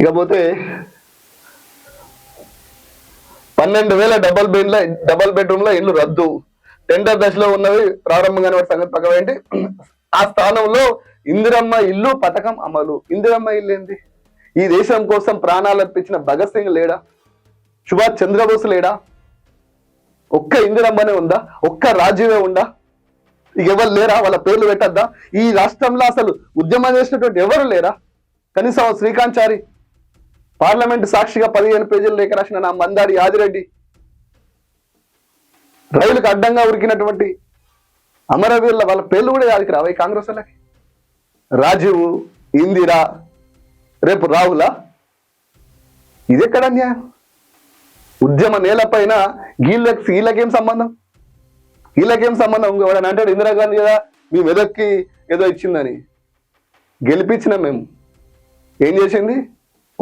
ఇకపోతే పన్నెండు వేల డబల్ బెడ్ల డబల్ బెడ్రూమ్లో ఇల్లు రద్దు. టెండర్ దశలో ఉన్నవి ప్రారంభంగానే వాటి సంగతి పక్కన ఏంటి ఆ స్థానంలో ఇందిరమ్మ ఇల్లు పథకం అమలు. ఇందిరమ్మ ఇల్లు ఏంది? ఈ దేశం కోసం ప్రాణాలు అర్పించిన భగత్ సింగ్ లేడా? సుభాష్ చంద్రబోస్ లేడా? ఒక్క ఇందిరమ్మనే ఉందా? ఒక్క రాజీవే ఉందా? ఇక ఎవరు లేరా? వాళ్ళ పేర్లు పెట్టద్దా? ఈ రాష్ట్రంలో అసలు ఉద్యమం చేసినటువంటి ఎవరు లేరా? కనీసం శ్రీకాంత్ చారి పార్లమెంట్ సాక్షిగా పదిహేను పేజీలు లేఖ రాసిన నా మందాడి యాదిరెడ్డి రైలుకు అడ్డంగా ఉరికినటువంటి అమరవీరుల వాళ్ళ పేర్లు కూడా యాదికి రావు కాంగ్రెస్ వాళ్ళకి. రాజీవ్ ఇందిరా రేపు రాహులా? ఇది ఎక్కడ న్యాయం ఉద్యమ నేలపైన గీళ్ళకి సీళ్ళకేం సంబంధం? వీళ్ళకేం సంబంధం? ఎవడని అంటాడు ఇందిరాగాంధీ కదా మీ మెదక్కి ఏదో ఇచ్చిందని. గెలిపించినాం మేము. ఏం చేసింది?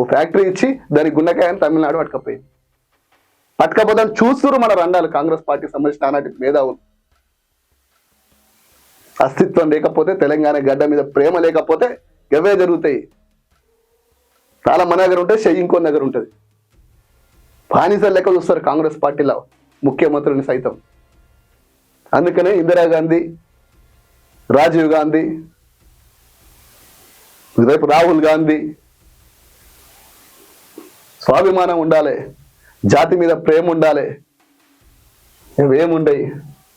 ఓ ఫ్యాక్టరీ ఇచ్చి దాని గుండెకాయని తమిళనాడు పట్టుకపోయింది. పట్టుకపోతాను చూస్తున్నారు మన రండాలు కాంగ్రెస్ పార్టీకి సంబంధించిన ఆనాటి మేధావులు. అస్తిత్వం లేకపోతే తెలంగాణ గడ్డ మీద ప్రేమ లేకపోతే గవే జరుగుతాయి. చాలా మన దగ్గర ఉంటే చెయ్యి ఇంకో దగ్గర ఉంటుంది. బానిసలు లెక్క చూస్తారు కాంగ్రెస్ పార్టీలో ముఖ్యమంత్రిని సైతం. అందుకనే ఇందిరాగాంధీ రాజీవ్ గాంధీ రేపు రాహుల్ గాంధీ స్వాభిమానం ఉండాలి జాతి మీద ప్రేమ ఉండాలి ఇవేముండయి?